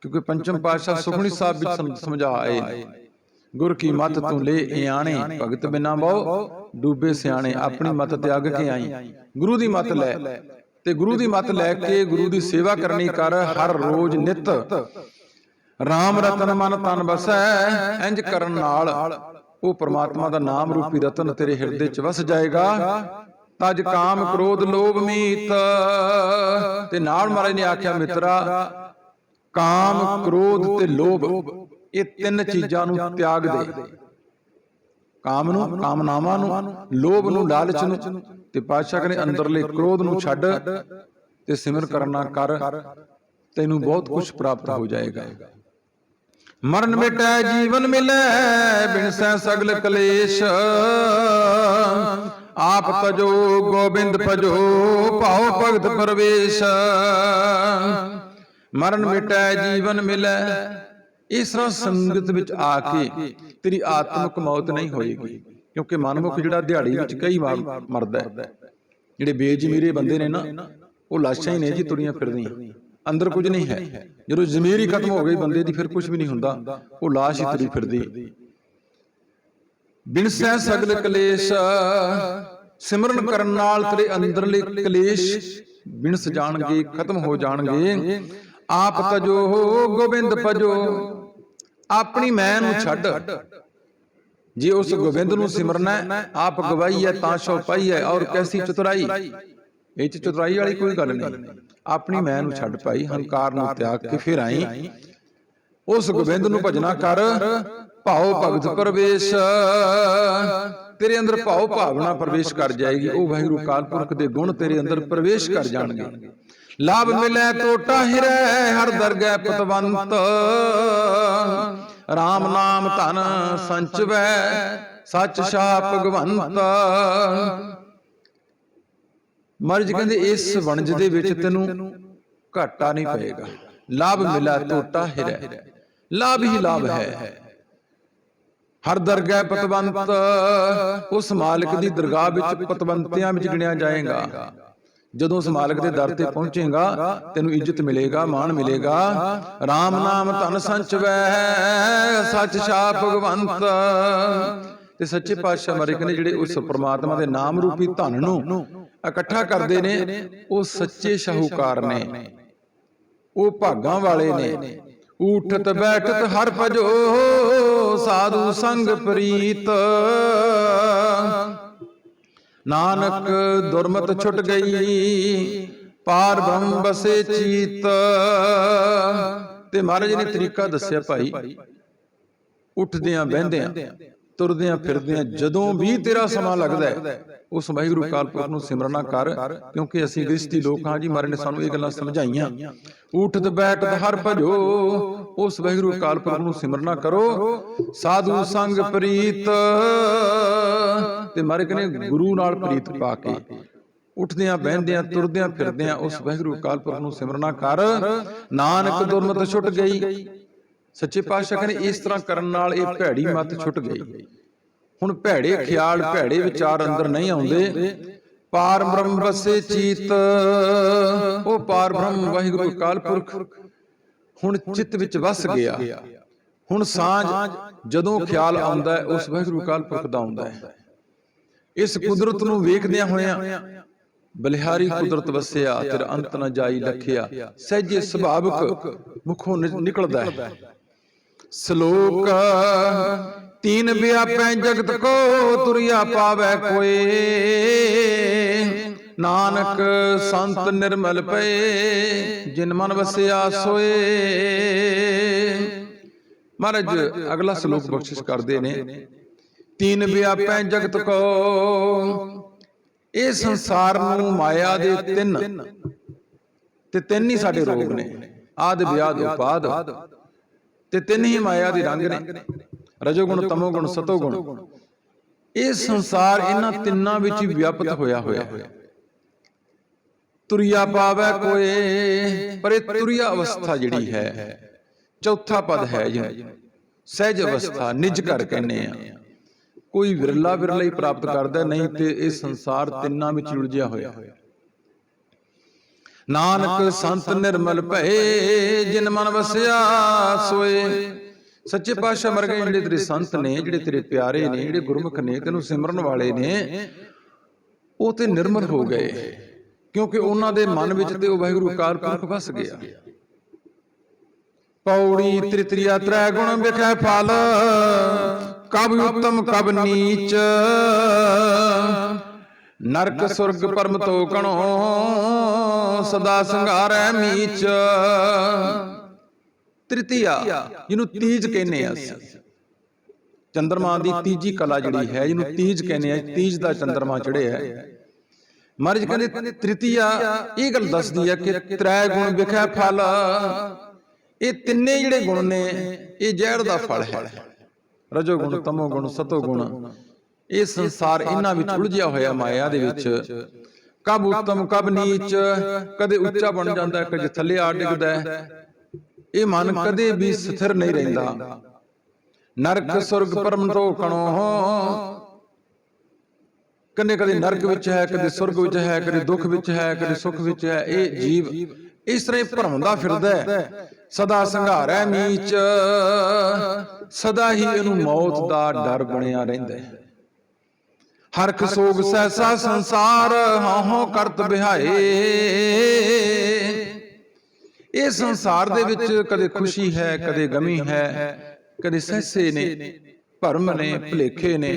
ਕਿਉਂਕਿ ਪੰਚਮ ਪਾਤਸ਼ਾਹ ਸੁਖਮਨੀ ਸਾਹਿਬ ਵਿੱਚ ਸਮ- ਸਮਝਾਏ ਨੇ। ਗੁਰ ਕੀ ਮਤ ਤੂੰ ਲੈ ਇਆਣੇ ਭਗਤ ਬਿਨਾ ਬਹੁ ਡੂਬੇ ਸਿਆਣੇ ਆਪਣੀ ਮਤ ਤਿਆਗ ਕੇ ਆਈ ਗੁਰੂ ਦੀ ਮਤ ਲੈ। ਤੇ ਗੁਰੂ ਦੀ ਮਤ ਲੈ ਕੇ ਗੁਰੂ ਦੀ ਸੇਵਾ ਕਰਨੀ ਕਰ ਹਰ ਰੋਜ਼ ਨਿਤ। RAM ਰਤਨ ਮਨ ਤਨ ਬਸੈ ਇੰਜ ਕਰਨ ਨਾਲ ਉਹ ਪ੍ਰਮਾਤਮਾ ਦਾ ਨਾਮ ਰੂਪੀ ਰਤਨ ਤੇਰੇ ਹਿਰਦੇ 'ਚ ਵਸ ਜਾਏਗਾ। ਤਜ ਕਾਮ ਕ੍ਰੋਧ ਲੋਭ ਮੀਤ। ਤੇ ਨਾਲ ਮਹਾਰਾਜ ਨੇ ਆਖਿਆ ਮਿੱਤਰਾ ਕਾਮ ਕ੍ਰੋਧ ਤੇ ਲੋਭ ਇਹ ਤਿੰਨ ਚੀਜ਼ਾਂ ਨੂੰ ਤਿਆਗ ਦੇ। ਕਾਮ ਨੂੰ ਕਾਮਨਾਵਾਂ ਨੂੰ ਲੋਭ ਨੂੰ ਲਾਲਚ ਨੂੰ ਤੇ ਪਾਤਸ਼ਾਹ ਕਹਿੰਦੇ ਅੰਦਰਲੇ ਕ੍ਰੋਧ ਨੂੰ ਛੱਡ ਤੇ ਸਿਮਰ ਕਰਨਾ ਕਰ। ਤੈਨੂੰ ਬਹੁਤ ਕੁਝ ਪ੍ਰਾਪਤ ਹੋ ਜਾਏਗਾ। ਮਰਨ ਮਿਟੈ ਜੀਵਨ ਮਿਲੈ ਬਿਨਸੈ ਸਗਲ ਕਲੇਸ਼। ਆਪ ਤਜੋ ਗੋਬਿੰਦ ਭਜੋ ਭਾਉ ਭਗਤ ਪਰਵੇਸ਼। ਮਰਨ ਮਿਟੈ ਜੀਵਨ ਮਿਲੈ। ਇਸ ਤਰ੍ਹਾਂ ਸੰਗਤ ਵਿੱਚ ਆ ਕੇ ਤੇਰੀ ਆਤਮਿਕ ਮੌਤ ਨਹੀਂ ਹੋਏਗੀ ਕਿਉਂਕਿ ਮਨਮੁਖ ਜਿਹੜਾ ਦਿਹਾੜੀ ਵਿੱਚ ਕਈ ਵਾਰ ਮਰਦਾ ਹੈ ਜਿਹੜੇ ਬੇਜ਼ਮੀਰੇ ਬੰਦੇ ਨੇ ਨਾ ਉਹ ਲਾਸ਼ਾਂ ਹੀ ਨੇ ਜੀ ਤੁਰੀਆਂ ਫਿਰਦੀਆਂ। ਅੰਦਰ ਕੁਝ ਨਹੀਂ ਹੈ। ਜਦੋਂ ਜ਼ਮੀਰ ਹੀ ਖਤਮ ਹੋ ਗਈ ਬੰਦੇ ਦੀ ਫਿਰ ਕੁਝ ਵੀ ਨਹੀਂ ਹੁੰਦਾ। ਉਹ ਲਾਸ਼ ਹੀ ਤੁਰੀ ਫਿਰਦੀ। ਬਿਨਸੈ ਸਗਲ ਕਲੇਸ਼ ਸਿਮਰਨ ਕਰਨ ਨਾਲ ਤੇਰੇ ਅੰਦਰਲੇ ਕਲੇਸ਼ ਬਿਨਸ ਜਾਣਗੇ ਖਤਮ ਹੋ ਜਾਣਗੇ। ਆਪ ਤਜੋ ਗੋਬਿੰਦ ਭਜੋ। ਆਪਣੀ ਮੈਂ ਨੂੰ ਛੱਡ। ਜੇ ਉਸ ਗੋਬਿੰਦ ਨੂੰ ਸਿਮਰਨਾ ਹੈ, ਆਪ ਗਵਾਈ ਹੈ ਤਾਂ ਸ਼ੋ ਪਾਈ ਹੈ ਔਰ ਕੈਸੀ ਚਤੁਰਾਈ। ਇਹ ਚ ਚਤੁਰਾਈ ਵਾਲੀ ਕੋਈ ਗੱਲ ਨਹੀਂ। ਆਪਣੀ ਮੈਂ ਨੂੰ ਛੱਡ ਪਾਈ ਹੰਕਾਰ ਨੂੰ ਤਿਆਗ ਕੇ ਫਿਰ ਆਈ। ਉਸ ਗੋਬਿੰਦ ਨੂੰ ਭਜਨਾ ਕਰ। ਭਾਉ ਭਗਤ ਪ੍ਰਵੇਸ਼। ਤੇਰੇ ਅੰਦਰ ਭਾਉ ਭਾਵਨਾ ਪ੍ਰਵੇਸ਼ ਕਰ ਜਾਏਗੀ। ਉਹ ਵਾਹਿਗੁਰੂ ਕਾਲ ਪੁਰਖ ਦੇ ਗੁਣ ਤੇਰੇ ਅੰਦਰ ਪ੍ਰਵੇਸ਼ ਕਰ ਜਾਣਗੇ। ਲਾਭ ਮਿਲੇ ਟੋਟਾ ਹਿਰੈ, ਹਰ ਦਰਗਹਿ ਪਤਵੰਤ। RAM ਨਾਮ ਧਨ ਸੰਚਵੈ, ਸੱਚ ਸ਼ਾ ਭਗਵੰਤ। ਮਰਜ ਕਹਿੰਦੇ, ਇਸ ਵਣਜ ਦੇ ਵਿੱਚ ਤੈਨੂੰ ਘਾਟਾ ਨਹੀਂ ਪਏਗਾ। ਲਾਭ ਮਿਲਾ ਟੋਟਾ ਹਿਰੈ। ਲਾਭ ਹੀ ਲਾਭ ਹੈ। ਹਰ ਦਰਗਹਿ ਪਤਵੰਤ, ਉਸ ਮਾਲਕ ਦੀ ਦਰਗਾਹ ਵਿੱਚ ਪਤਵੰਤਿਆਂ ਵਿੱਚ ਗਿਣਿਆ ਜਾਏਗਾ। ਜਦੋਂ ਉਸ ਮਾਲਕ ਦੇ ਦਰ ਤੇ ਪਹੁੰਚੇਗਾ ਤੈਨੂੰ ਇੱਜ਼ਤ ਮਿਲੇਗਾ ਮਾਣ ਮਿਲੇਗਾ। RAM ਨਾਮ ਧਨ ਸੰਚਵੈ ਸੱਚ ਛਾ ਭਗਵੰਤ। ਤੇ ਸੱਚੇ ਪਾਤਸ਼ਾਹ ਮਾਰੇ ਕਹਿੰਦੇ ਜਿਹੜੇ ਉਸ ਪ੍ਰਮਾਤਮਾ ਦੇ ਨਾਮ ਰੂਪੀ ਧਨ ਨੂੰ ਇਕੱਠਾ ਕਰਦੇ ਨੇ ਉਹ ਸੱਚੇ ਸ਼ਾਹੂਕਾਰ ਨੇ। ਉਹ ਭਾਗਾਂ ਵਾਲੇ ਨੇ। ਉਠਤ ਬੈਠਤ ਹਰ ਭਜੋ ਸਾਧੂ ਸੰਗ ਪ੍ਰੀਤ। ਨਾਨਕ ਦੁਰਮਤ ਛੁੱਟ ਗਈ ਪਾਰ ਬ੍ਰਹਮ ਬਸੇ ਚੀਤ। ਤੇ ਮਹਾਰਾਜ ਨੇ ਤਰੀਕਾ ਦੱਸਿਆ ਭਾਈ ਉੱਠਦਿਆਂ ਬਹਿੰਦਿਆਂ ਤੁਰਦਿਆਂ ਫਿਰਦਿਆਂ ਜਦੋਂ ਵੀ ਤੇਰਾ ਸਮਾਂ ਲੱਗਦਾ ਹੈ ਉਸ ਵਾਹਿਗੁਰੂ ਅਕਾਲ ਪੁਰਖ ਨੂੰ ਸਿਮਰਨਾ ਕਰ, ਕਿਉਂਕਿ ਅਸੀਂ ਗ੍ਰਸਤੀ ਲੋਕ ਹਾਂ ਜੀ ਮਹਾਰਾਜ ਨੇ ਸਾਨੂੰ ਇਹ ਗੱਲਾਂ ਸਮਝਾਈਆਂ। ਉਠਤ ਬੈਠਤ ਹਰ ਭਜੋ ਉਸ ਵਾਹਿਗੁਰੂ ਅਕਾਲ ਪੁਰਖ ਨੂੰ ਸਿਮਰਨਾ ਕਰੋ। ਸਾਧੂ ਸੰਗ ਪ੍ਰੀਤ, ਤੇ ਮਾਰੇ ਕਹਿੰਦੇ ਗੁਰੂ ਨਾਲ ਪ੍ਰੀਤ ਪਾ ਕੇ। ਉੱਠਦਿਆਂ, ਬਹਿੰਦਿਆਂ, ਤੁਰਦਿਆਂ, ਫਿਰਦਿਆਂ ਉਸ ਵਾਹਿਗੁਰੂ ਅਕਾਲ ਪੁਰਖ ਨੂੰ ਸਿਮਰਨਾ ਕਰ। ਨਾਨਕ ਦੁਰਮਤ ਛੁੱਟ ਗਈ। ਸੱਚੇ ਪਾਤਸ਼ਾਹ ਕਹਿੰਦੇ ਇਸ ਤਰ੍ਹਾਂ ਕਰਨ ਨਾਲ ਇਹ ਭੈੜੀ ਮੱਤ ਛੁੱਟ ਗਈ। ਹੁਣ ਭੈੜੇ ਖਿਆਲ ਭੈੜੇ ਵਿਚਾਰ ਅੰਦਰ ਨਹੀਂ ਆਉਂਦੇ। ਪਾਰ ਬ੍ਰਹਮ ਵਸੇ ਚੀਤ। ਉਹ ਪਾਰ ਬ੍ਰਹਮ ਵਾਹਿਗੁਰੂ ਅਕਾਲ ਪੁਰਖ। ਹੁਣ ਚਿੱਤ ਵਿੱਚ ਵਸ ਗਿਆ। ਹੁਣ ਸਾਂਝ ਜਦੋਂ ਖਿਆਲ ਆਉਂਦਾ ਹੈ ਉਸ ਵਾਹਿਗੁਰੂ ਅਕਾਲ ਪੁਰਖ ਦਾ ਆਉਂਦਾ ਹੈ। ਇਸ ਕੁਦਰਤ ਨੂੰ ਵੇਖਦਿਆਂ ਹੋਇਆਂ ਬਲਿਹਾਰੀ ਕੁਦਰਤ ਵਸਿਆ ਤੇਰਾ ਅੰਤ ਨ ਜਾਈ ਲਖਿਆ। ਸਹਿਜੇ ਸੁਭਾਵਕ ਮੁਖੋਂ ਨਿਕਲਦਾ ਹੈ। ਸ਼ਲੋਕ ਤੀਨ ਵਿਆਪੈ ਜਗਤ ਕੋ ਤੁਰਿਆ ਪਾਵੈ ਕੋਏ। ਨਾਨਕ ਸੰਤ ਨਿਰਮਲ ਪਏ ਜਿਨ ਮਨ ਵਸਿਆ ਸੋਏ। ਮਹਾਰਾਜ ਅਗਲਾ ਸ਼ਲੋਕ ਬਖਸ਼ਿਸ਼ ਕਰਦੇ ਨੇ। ਤੀਨ ਵਿਆਪੈ ਜਗਤ ਕੋ। ਇਹ ਸੰਸਾਰ ਨੂੰ ਮਾਇਆ ਦੇ ਤਿੰਨ। ਤੇ ਤਿੰਨ ਹੀ ਸਾਡੇ ਰੋਗ ਨੇ। ਆਦ ਵਿਆਦ ਉਪਾਦ। ਤੇ ਤਿੰਨ ਹੀ ਮਾਇਆ ਦੇ ਰੰਗ ਨੇ। ਰਜੋਗੁਣ ਤਮੋਗੁਣ ਸਤੋਗੁਣ ਇਹ ਸੰਸਾਰ ਇਹਨਾਂ ਤਿੰਨਾਂ ਵਿੱਚ ਵਿਆਪਤ ਹੋਇਆ ਹੋਇਆ ਹੈ ਤੁਰਿਆ ਪਾਵੈ ਕੋਏ ਪਰ ਇਹ ਤੁਰਿਆ ਅਵਸਥਾ ਜਿਹੜੀ ਹੈ ਚੌਥਾ ਪਦ ਹੈ ਜਿਹਨੂੰ ਸਹਿਜ ਅਵਸਥਾ ਨਿਜ ਘਰ ਕਹਿੰਦੇ ਆ। ਕੋਈ ਵਿਰਲਾ ਵਿਰਲਾ ਹੀ ਪ੍ਰਾਪਤ ਕਰਦਾ ਨਹੀਂ ਤੇ ਇਹ ਸੰਸਾਰ ਤਿੰਨਾਂ ਵਿੱਚ ਉਲਝਿਆ ਹੋਇਆ। ਨਾਨਕ ਸੰਤ ਨਿਰਮਲ ਭਏ ਜਿਨ ਮਨ ਵਸਿਆ ਸੋਏ। ਸੱਚੇ ਪਾਤਸ਼ਾਹ ਮਰ ਗਏ ਜਿਹੜੇ ਤੇਰੇ ਸੰਤ ਨੇ ਜਿਹੜੇ ਤੇਰੇ ਪਿਆਰੇ ਨੇ ਜਿਹੜੇ ਗੁਰਮੁਖ ਨੇ ਤੈਨੂੰ ਸਿਮਰਨ ਵਾਲੇ ਨੇ ਉਹ ਤੇ ਨਿਰਮਲ ਹੋ ਗਏ। ਕਿਉਂਕਿ ਉਹਨਾਂ ਦੇ ਮਨ ਵਿੱਚ ਤੇ ਉਹ ਵਾਹਿਗੁਰੂ ਅਕਾਲ ਪੁਰਖ ਵਸ ਗਿਆ। ਪੌੜੀ ਤ੍ਰਿਤਰੀਆ ਤ੍ਰੈ ਗੁਣ ਵਿਖੈ ਫਲ ਕਬ ਉਤਮ ਕਬ ਨੀਚ। ਨਰਕ ਸੁਰਗ ਪਰਮ ਤੋ ਕਣੋ ਸਦਾ ਸੰਘਾਰੈ ਮੀਚ। ਤ੍ਰਿਤੀਆ ਜਿਹਨੂੰ ਤੀਜ ਕਹਿੰਦੇ ਆ ਅਸੀਂ। ਚੰਦਰਮਾ ਦੀ ਤੀਜੀ ਕਲਾ ਜਿਹੜੀ ਹੈ ਜਿਹਨੂੰ ਤੀਜ ਕਹਿੰਦੇ ਆ ਤੀਜ ਦਾ ਚੰਦਰਮਾ ਚੜਿਆ ਹੈ। ਮਹਾਰਾਜ ਕਹਿੰਦੇ ਤ੍ਰਿਤੀਆ ਇਹ ਗੱਲ ਦੱਸਦੀ ਹੈ ਕਿ ਤ੍ਰੈ ਗੁਣ ਵਿਖੈ ਫਲ। ਇਹ ਤਿੰਨੇ ਜਿਹੜੇ ਗੁਣ ਨੇ ਇਹ ਜ਼ਹਿਰ ਦਾ ਫਲ ਹੈ। ਰਜੋ ਗੁਣ ਤਮੋ ਗੁਣ ਸਤੋ ਗੁਣ ਇਹ ਸੰਸਾਰ ਇਹਨਾਂ ਵਿੱਚ ਉਲਝਿਆ ਹੋਇਆ ਮਾਇਆ ਦੇ ਵਿੱਚ। ਕਬ ਉਤਮ ਕਬ ਨੀਚ ਕਦੇ ਉੱਚਾ ਬਣ ਜਾਂਦਾ ਹੈ ਕਦੇ ਥੱਲੇ ਆ ਡਿੱਗਦਾ ਹੈ। ਇਹ ਮਨ ਕਦੇ ਵੀ ਸਥਿਰ ਨਹੀਂ ਰਹਿੰਦਾ। ਨਰਕ ਸੁਰਗ ਪਰਮ ਤੋਂ ਕਣੋ ਕਦੇ ਕਦੇ ਨਰਕ ਵਿੱਚ ਹੈ ਕਦੇ ਸੁਰਗ ਵਿੱਚ ਹੈ ਕਦੇ ਦੁੱਖ ਵਿੱਚ ਹੈ ਕਦੇ ਸੁੱਖ ਵਿੱਚ ਹੈ ਇਹ ਜੀਵ ਇਸ ਤਰ੍ਹਾਂ ਹੀ ਭਰਮਦਾ ਫਿਰਦਾ ਹੈ। ਸਦਾ ਸੰਘਾਰੈ ਨੀਚ। ਸਦਾ ਹੀ ਇਹਨੂੰ ਮੌਤ ਦਾ ਡਰ ਬਣਿਆ ਰਹਿੰਦਾ ਹੈ। ਹਰਖ ਸੋਗ ਸਹਿਸਾ ਸੰਸਾਰ ਹਾਂ ਹਾਂ ਕਰਤ ਬਿਹਾਏ। ਇਹ ਸੰਸਾਰ ਦੇ ਵਿੱਚ ਕਦੇ ਖੁਸ਼ੀ ਹੈ ਕਦੇ ਗਮੀ ਹੈ ਕਦੇ ਸਹਿਸੇ ਨੇ ਭਰਮ ਨੇ ਭਲੇਖੇ ਨੇ।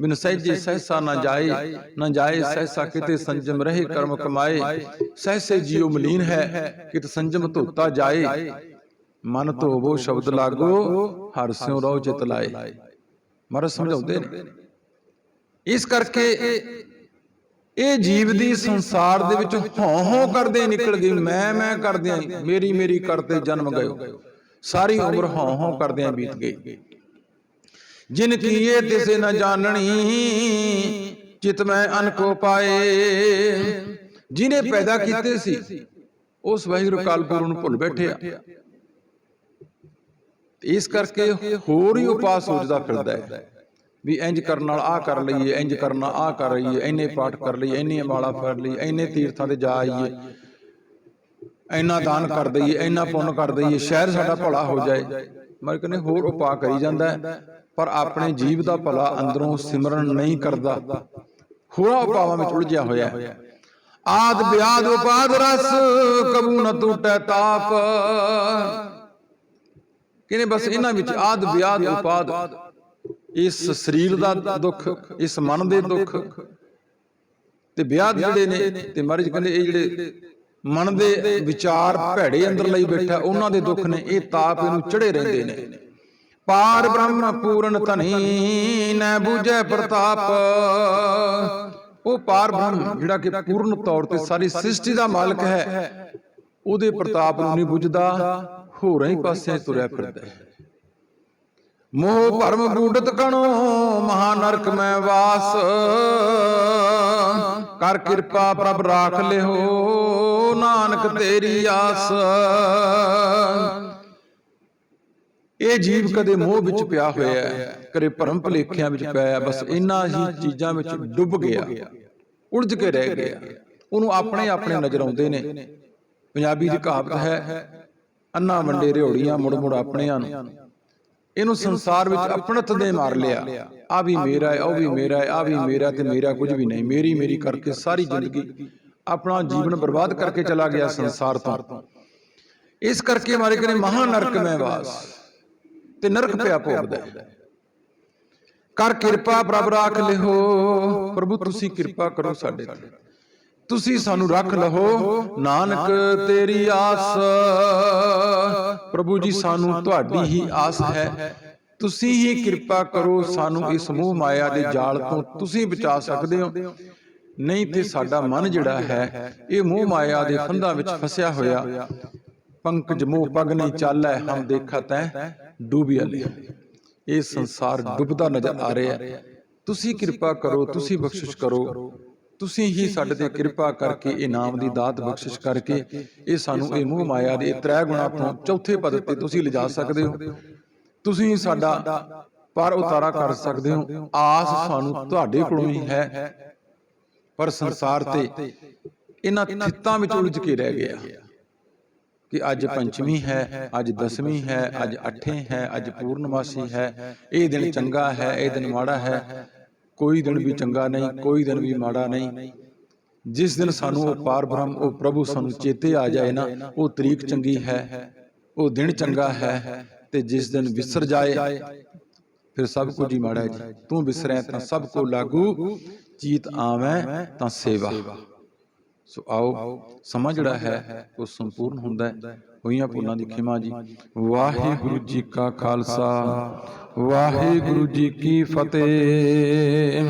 ਬਿਨ ਸਹਿਜੇ ਸਹਿਸਾ ਨਾ ਜਾਏ ਨਾ ਜਾਏ ਸਹਿਸਾ ਕਿਤੇ ਸੰਜਮ ਰਹੇ ਕਰਮ ਕਮਾਏ। ਸਹਿਸੇ ਜੀਉ ਮਲੀਨ ਹੈ ਕਿਤ ਸੰਜਮ ਧੋਤਾ ਜਾਏ। ਮਨ ਧੋਵੋ ਸ਼ਬਦ ਲਾਗੋ ਹਰ ਸਿਉ ਰਹੁ ਚਿਤ ਲਾਏ। ਮਹਾਰਾਜ ਸਮਝਾਉਂਦੇ ਨੇ। ਇਸ ਕਰਕੇ ਇਹ ਜੀਵ ਦੀ ਸੰਸਾਰ ਦੇ ਵਿੱਚ ਹਉ ਹਉ ਕਰਦੇ ਨਿਕਲ ਗਈ ਮੈਂ ਮੈਂ ਕਰਦਿਆਂ ਹੀ, ਮੇਰੀ ਮੇਰੀ ਕਰਤੇ ਜਨਮ ਗਇਓ ਸਾਰੀ ਉਮਰ ਹਉ ਹਉ ਕਰਦਿਆਂ ਬੀਤ ਗਈ ਜਿਨ ਕੀਏ ਤਿਸੇ ਨ ਜਾਣਣੀ ਚਿਤ ਮੈਂ ਅਨ ਕੋ ਪਾਏ। ਜਿਨੇ ਪੈਦਾ ਕੀਤੇ ਸੀ ਉਸ ਵਾਹਿਗੁਰੂ ਕਾਲਪੁਰ ਨੂੰ ਭੁੱਲ ਬੈਠਿਆ ਇਸ ਕਰਕੇ ਹੋਰ ਹੀ ਉਪਾਅ ਸੋਚਦਾ ਫਿਰਦਾ ਹੈ। ਵੀ ਇੰਜ ਕਰਨ ਨਾਲ ਆਹ ਕਰ ਲਈਏ, ਇੰਜ ਕਰਨਾ ਆਹ ਕਰ ਲਈਏ, ਇੰਨੇ ਪਾਠ ਕਰ ਲਈਏ ਇੰਨੇ ਮਾਲਾ ਫੜ ਲਈ ਇੰਨੇ ਤੀਰਥਾਂ ਤੇ ਜਾ ਆਈਏ। ਇੰਨਾ ਦਾਨ ਕਰ ਦਈਏ, ਇੰਨਾ ਪੁੰਨ ਕਰ ਦਈਏ, ਸ਼ਹਿਰ ਸਾਡਾ ਭਲਾ ਹੋ ਜਾਏ। ਮੈਂ ਕਹਿੰਦੇ ਹੋਰ ਉਪਾਅ ਕਰੀ ਜਾਂਦਾ ਪਰ ਆਪਣੇ ਜੀਵ ਦਾ ਭਲਾ ਅੰਦਰੋਂ ਸਿਮਰਨ ਨਹੀਂ ਕਰਦਾ। ਹੋਰਾਂ ਉਪਾਵਾਂ ਵਿੱਚ ਉਲਝਿਆ ਹੋਇਆ ਹੈ। ਆਦ ਵਿਆਦ ਉਪਾਦ ਰਸ, ਕਬੂ ਨ ਟੂਟੈ ਤਾਪ। ਕਿਨੇ ਬਸ ਇਹਨਾਂ ਵਿੱਚ ਆਦ ਵਿਆਦ ਉਪਾਦ ਇਸ ਸਰੀਰ ਦਾ ਦੁੱਖ, ਇਸ ਮਨ ਦੇ ਦੁੱਖ ਤੇ ਵਿਆਦ ਜਿਹੜੇ ਨੇ ਤੇ ਮਹਾਰਾਜ ਕਹਿੰਦੇ ਇਹ ਜਿਹੜੇ ਮਨ ਦੇ ਵਿਚਾਰ ਭੈੜੇ ਅੰਦਰ ਲਈ ਬੈਠਾ, ਉਹਨਾਂ ਦੇ ਦੁੱਖ ਨੇ, ਇਹ ਤਾਪ ਇਹਨੂੰ ਚੜੇ ਰਹਿੰਦੇ ਨੇ। ਪਾਰ ਬ੍ਰਹਮ ਪੂਰਨ ਧਨੀ ਨੈ ਬੂਝੈ ਪ੍ਰਤਾਪ। ਉਹ ਪਾਰ ਬ੍ਰਹਮ, ਜਿਹੜਾ ਕਿ ਪੂਰਨ ਤੌਰ ਤੇ ਸਾਰੀ ਸ੍ਰਿਸ਼ਟੀ ਦਾ ਮਾਲਕ ਹੈ, ਉਹਦੇ ਪ੍ਰਤਾਪ ਨੂੰ ਨਹੀਂ ਬੁੱਝਦਾ, ਹੋਰਾਂ ਹੀ ਪਾਸੇ ਤੁਰਿਆ ਫਿਰਦਾ ਹੈ। ਮੋਹ ਭਰਮ ਬੂਡਤ ਕਣੋ ਮਹਾ ਨਰਕ ਮੈਂ ਵਾਸ। ਕਰ ਕਿਰਪਾ ਪ੍ਰਭ ਰਾਖ ਲਿਓ ਨਾਨਕ ਤੇਰੀ ਆਸ। ਇਹ ਜੀਵ ਕਦੇ ਮੋਹ ਵਿੱਚ ਪਿਆ ਹੋਇਆ ਹੈ, ਕਦੇ ਭਰਮ ਭਲੇਖਿਆਂ ਵਿੱਚ ਪਿਆ ਬਸ ਇਨ੍ਹਾਂ ਹੀ ਚੀਜ਼ਾਂ ਵਿੱਚ ਡੁੱਬ ਗਿਆ। ਉਲਝ ਕੇ ਰਹਿ ਗਿਆ। ਉਹਨੂੰ ਆਪਣੇ ਆਪਣੇ ਨਜ਼ਰ ਆਉਂਦੇ ਨੇ। ਪੰਜਾਬੀ ਦੀ ਕਹਾਵਤ ਹੈ, ਅੰਨਾ ਵੰਡੇ ਰਿਉੜੀਆਂ ਮੁੜ ਮੁੜ ਆਪਣਿਆਂ ਨੂੰ। ਇਹਨੂੰ ਸੰਸਾਰ ਵਿੱਚ ਆਪਣਤ ਦੇ ਮਾਰ ਲਿਆ। ਆ ਵੀ ਮੇਰਾ ਹੈ ਉਹ ਵੀ ਮੇਰਾ ਹੈ ਆ ਵੀ ਮੇਰਾ ਤੇ ਮੇਰਾ ਕੁਝ ਵੀ ਨਹੀਂ। ਮੇਰੀ ਮੇਰੀ ਕਰਕੇ ਸਾਰੀ ਜ਼ਿੰਦਗੀ ਆਪਣਾ ਜੀਵਨ ਬਰਬਾਦ ਕਰਕੇ ਚਲਾ ਗਿਆ ਸੰਸਾਰ ਤੋਂ। ਇਸ ਕਰਕੇ ਮਾਰੇ ਕਰੇ ਮਹਾ ਨਰਕ ਮੈਂ ਵਾਸ। ਤੇ ਨਰਕ ਪਿਆ ਭੋਗਦਾ। ਕਰ ਕਿਰਪਾ ਪ੍ਰਭ ਰਾਖ ਲਿਓ ਪ੍ਰਭੂ ਤੁਸੀਂ ਕਿਰਪਾ ਕਰੋ ਸਾਡੇ ਤੇ। ਤੁਸੀਂ ਸਾਨੂੰ ਰੱਖ ਲਹੋ ਨਾਨਕ ਤੇਰੀ ਆਸ। ਪ੍ਰਭੂ ਜੀ ਸਾਨੂੰ ਤੁਹਾਡੀ ਹੀ ਆਸ ਹੈ। ਤੁਸੀਂ ਹੀ ਕਿਰਪਾ ਕਰੋ ਸਾਨੂੰ ਇਸ ਮੋਹ ਮਾਇਆ ਦੇ ਜਾਲ ਤੋਂ ਤੁਸੀਂ ਬਚਾ ਸਕਦੇ ਹੋ। ਨਹੀਂ ਤੇ ਸਾਡਾ ਮਨ ਜਿਹੜਾ ਹੈ ਇਹ ਮੋਹ ਮਾਇਆ ਦੇ ਫੰਦਾਂ ਵਿੱਚ ਫਸਿਆ ਹੋਇਆ। ਪੰਕਜ ਮੋਹ ਪਗ ਨਹੀਂ ਚਾਲੈ ਹਮ ਦੇਖਤ ਹੈ ਡੂਬਿਆ ਲਿਆ ਇਹ ਸੰਸਾਰ ਡੁੱਬਦਾ ਨਜ਼ਰ ਆ ਰਿਹਾ ਤੁਸੀਂ ਕਿਰਪਾ ਕਰੋ ਤੁਸੀਂ ਬਖਸ਼ਿਸ਼ ਕਰੋ। ਤੁਸੀਂ ਹੀ ਸਾਡੇ ਤੇ ਕਿਰਪਾ ਕਰਕੇ ਇਹ ਨਾਮ ਦੀ ਦਾਤ ਬਖਸ਼ਿਸ਼ ਕਰਕੇ ਇਹ ਸਾਨੂੰ ਇਹ ਮੋਹ ਮਾਇਆ ਦੇ ਤ੍ਰੈ ਗੁਣਾ ਤੋਂ ਚੌਥੇ ਪਦ ਤੇ ਤੁਸੀਂ ਲਿਜਾ ਸਕਦੇ ਹੋ। ਤੁਸੀਂ ਸਾਡਾ ਪਰ ਉਤਾਰਾ ਕਰ ਸਕਦੇ ਹੋ। ਆਸ ਸਾਨੂੰ ਤੁਹਾਡੇ ਕੋਲੋਂ ਹੀ ਹੈ। ਪਰ ਸੰਸਾਰ ਤੇ ਇਹਨਾਂ ਥਿੱਤਾਂ ਵਿੱਚ ਉਲਝ ਕੇ ਰਹਿ ਗਿਆ ਕਿ ਅੱਜ ਪੰਚਮੀ ਹੈ ਅੱਜ ਦਸਵੀਂ ਹੈ ਅੱਜ ਅੱਠੇ ਹੈ ਅੱਜ ਪੂਰਨਮਾਸੀ ਹੈ। ਇਹ ਦਿਨ ਚੰਗਾ ਹੈ ਇਹ ਦਿਨ ਮਾੜਾ ਹੈ। ਕੋਈ ਦਿਨ ਵੀ ਚੰਗਾ ਨਹੀਂ ਕੋਈ ਦਿਨ ਵੀ ਮਾੜਾ ਨਹੀਂ। ਜਿਸ ਦਿਨ ਸਾਨੂੰ ਉਹ ਪਾਰ ਬ੍ਰਹਮ ਉਹ ਪ੍ਰਭੂ ਸਾਨੂੰ ਚੇਤੇ ਆ ਜਾਏ ਨਾ ਉਹ ਤਰੀਕ ਚੰਗੀ ਹੈ ਉਹ ਦਿਨ ਚੰਗਾ ਹੈ ਤੇ ਜਿਸ ਦਿਨ ਵਿਸਰ ਜਾਏ ਫਿਰ ਸਭ ਕੁਝ ਹੀ ਮਾੜਾ ਹੈ। ਜੀ। ਤੂੰ ਵਿਸਰੈ ਤਾਂ ਸਭ ਕੋ ਲਾਗੂ ਚੀਤ ਆਵੈ ਤਾਂ ਸੇਵਾ। ਸੋ ਆਓ ਸਮਾਂ ਜਿਹੜਾ ਹੈ ਉਹ ਸੰਪੂਰਨ ਹੁੰਦਾ ਹੈ। ਹੋਈਆਂ ਭੁੱਲਾਂ ਦੀ ਖਿਮਾ ਜੀ। ਵਾਹਿਗੁਰੂ ਜੀ ਕਾ ਖਾਲਸਾ। ਵਾਹਿਗੁਰੂ ਜੀ ਕੀ ਫਤਿਹ।